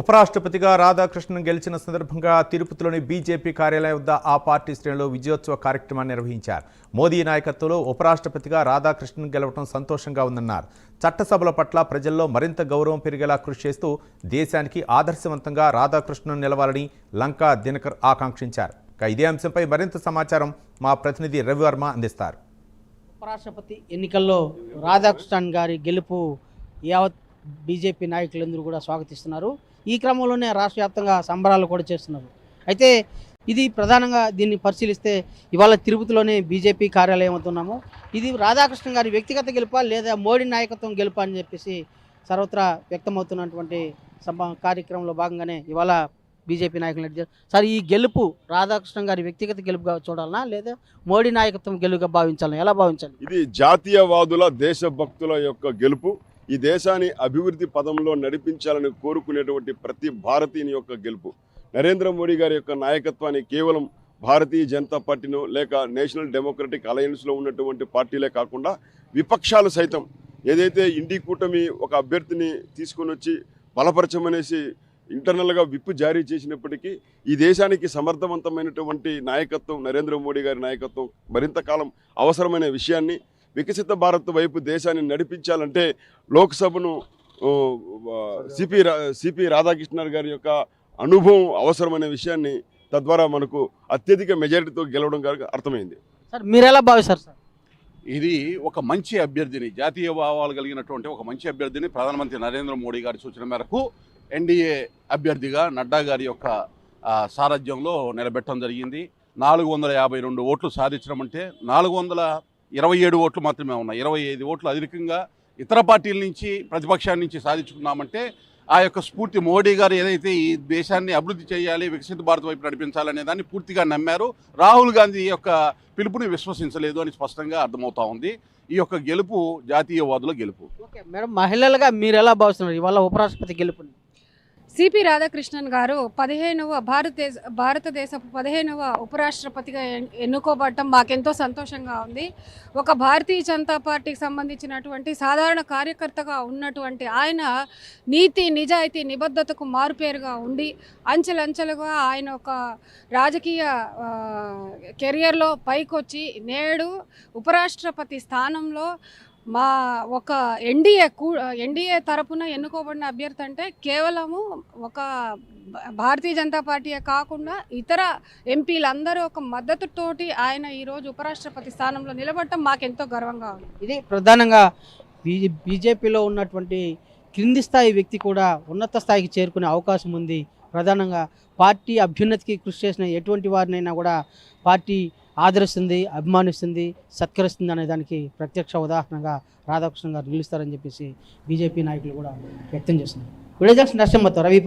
ఉపరాష్ట్రపతిగా రాధాకృష్ణన్ గెలిచిన సందర్భంగా తిరుపతిలోని బీజేపీ కార్యాలయం వద్ద ఆ పార్టీ శ్రేణులు విజయోత్సవ కార్యక్రమాన్ని నిర్వహించారు. మోదీ నాయకత్వంలో ఉపరాష్ట్రపతిగా రాధాకృష్ణన్ గెలవడం సంతోషంగా ఉందన్నారు. చట్టసభల పట్ల ప్రజల్లో మరింత గౌరవం పెరిగేలా కృషి చేస్తూ దేశానికి ఆదర్శవంతంగా రాధాకృష్ణన్ నిలవాలని లంకా దినకర్ ఆకాంక్షించారు. ఇదే అంశంపై మరింత సమాచారం మా ప్రతినిధి రవివర్మ అందిస్తారు. ఉపరాష్ట్రపతి ఎన్నికల్లో రాధాకృష్ణన్ గారి గెలుపు యావత్ బీజేపీ నాయకులందరూ కూడా స్వాగతిస్తున్నారు. ఈ క్రమంలోనే రాష్ట్ర వ్యాప్తంగా సంబరాలు కూడా చేస్తున్నారు. అయితే ఇది ప్రధానంగా దీన్ని పరిశీలిస్తే ఇవాళ తిరుపతిలోనే బీజేపీ కార్యాలయం అవుతున్నాము ఇది రాధాకృష్ణ గారి వ్యక్తిగత గెలుపా లేదా మోడీ నాయకత్వం గెలుపా అని చెప్పేసి సర్వత్రా వ్యక్తమవుతున్నటువంటి సంభ కార్యక్రమంలో భాగంగానే ఇవాళ బీజేపీ నాయకులు సార్ ఈ గెలుపు రాధాకృష్ణ గారి వ్యక్తిగత గెలుపుగా చూడాలనా లేదా మోడీ నాయకత్వం గెలుపుగా భావించాలి ఎలా భావించాలి? ఇది జాతీయవాదుల దేశభక్తుల యొక్క గెలుపు. ఈ దేశాన్ని అభివృద్ధి పదంలో నడిపించాలని కోరుకునేటువంటి ప్రతి భారతీయుని యొక్క గెలుపు. నరేంద్ర మోడీ గారి యొక్క నాయకత్వాన్ని కేవలం భారతీయ జనతా పార్టీను లేక నేషనల్ డెమోక్రటిక్ అలయన్స్లో ఉన్నటువంటి పార్టీలే కాకుండా విపక్షాలు సైతం ఏదైతే ఇండి కూటమి ఒక అభ్యర్థిని తీసుకొని వచ్చి బలపరచమనేసి ఇంటర్నల్గా విప్పు జారీ చేసినప్పటికీ ఈ దేశానికి సమర్థవంతమైనటువంటి నాయకత్వం నరేంద్ర మోడీ గారి నాయకత్వం మరింత కాలం అవసరమైన విషయాన్ని వికసిత భారత్ వైపు దేశాన్ని నడిపించాలంటే లోక్సభను C P C P Radhakrishna గారి యొక్క అనుభవం అవసరమనే విషయాన్ని తద్వారా మనకు అత్యధిక మెజారిటీతో గెలవడం గారికి అర్థమైంది. సార్ మీరు ఎలా భావిస్తారు సార్? ఇది ఒక మంచి అభ్యర్థిని జాతీయ భావాలు కలిగినటువంటి ఒక మంచి అభ్యర్థిని ప్రధానమంత్రి నరేంద్ర మోడీ గారి సూచన మేరకు ఎన్డీఏ అభ్యర్థిగా నడ్డా గారి యొక్క ఆ, సారథ్యంలో నిలబెట్టడం జరిగింది. నాలుగు వందల యాభై రెండు ఓట్లు సాధించడం అంటే నాలుగు వందల ఇరవై ఏడు ఓట్లు మాత్రమే ఉన్నాయి. ఇరవై ఐదు ఓట్లు అధికంగా ఇతర పార్టీల నుంచి ప్రతిపక్షాల నుంచి సాధించుకున్నామంటే ఆ యొక్క స్ఫూర్తి మోడీ గారు ఏదైతే ఈ దేశాన్ని అభివృద్ధి చేయాలి వికసిత భారత్ వైపు నడిపించాలనే దాన్ని పూర్తిగా నమ్మారు. రాహుల్ గాంధీ యొక్క పిలుపుని విశ్వసించలేదు అని స్పష్టంగా అర్థమవుతా ఉంది. ఈ యొక్క గెలుపు జాతీయవాదుల గెలుపు. ఓకే మేడం మహిళలుగా మీరు ఎలా భావిస్తున్నారు? ఇవాళ ఉపరాష్ట్రపతి గెలుపుని? సిపి రాధాకృష్ణన్ గారు పదిహేనవ భారతదేశ భారతదేశపు పదిహేనవ ఉపరాష్ట్రపతిగా ఎన్నుకోబడటం మాకెంతో సంతోషంగా ఉంది. ఒక భారతీయ జనతా పార్టీకి సంబంధించినటువంటి సాధారణ కార్యకర్తగా ఉన్నటువంటి ఆయన నీతి నిజాయితీ నిబద్ధతకు మారుపేరుగా ఉండి అంచెలంచెలుగా ఆయన ఒక రాజకీయ కెరియర్లో పైకొచ్చి నేడు ఉపరాష్ట్రపతి స్థానంలో మా ఒక ఎన్డీఏ కూ ఎన్డీఏ తరపున ఎన్నుకోబడిన అభ్యర్థి అంటే కేవలము ఒక భారతీయ జనతా పార్టీయే కాకుండా ఇతర ఎంపీలందరూ ఒక మద్దతుతోటి ఆయన ఈరోజు ఉపరాష్ట్రపతి స్థానంలో నిలబడటం మాకెంతో గర్వంగా ఉంది. ఇది ప్రధానంగా బీజే బీజేపీలో ఉన్నటువంటి క్రింది స్థాయి వ్యక్తి కూడా ఉన్నత స్థాయికి చేరుకునే అవకాశం ఉంది. ప్రధానంగా పార్టీ అభ్యున్నతికి కృషి చేసిన ఎటువంటి వారినైనా కూడా పార్టీ ఆదరిస్తుంది అభిమానిస్తుంది సత్కరిస్తుంది అనే దానికి ప్రత్యక్ష ఉదాహరణగా రాధాకృష్ణ గారు నిలుస్తారని చెప్పేసి బీజేపీ నాయకులు కూడా వ్యక్తం చేస్తున్నారు. విడజాక్షన్ నరసింహతో రవి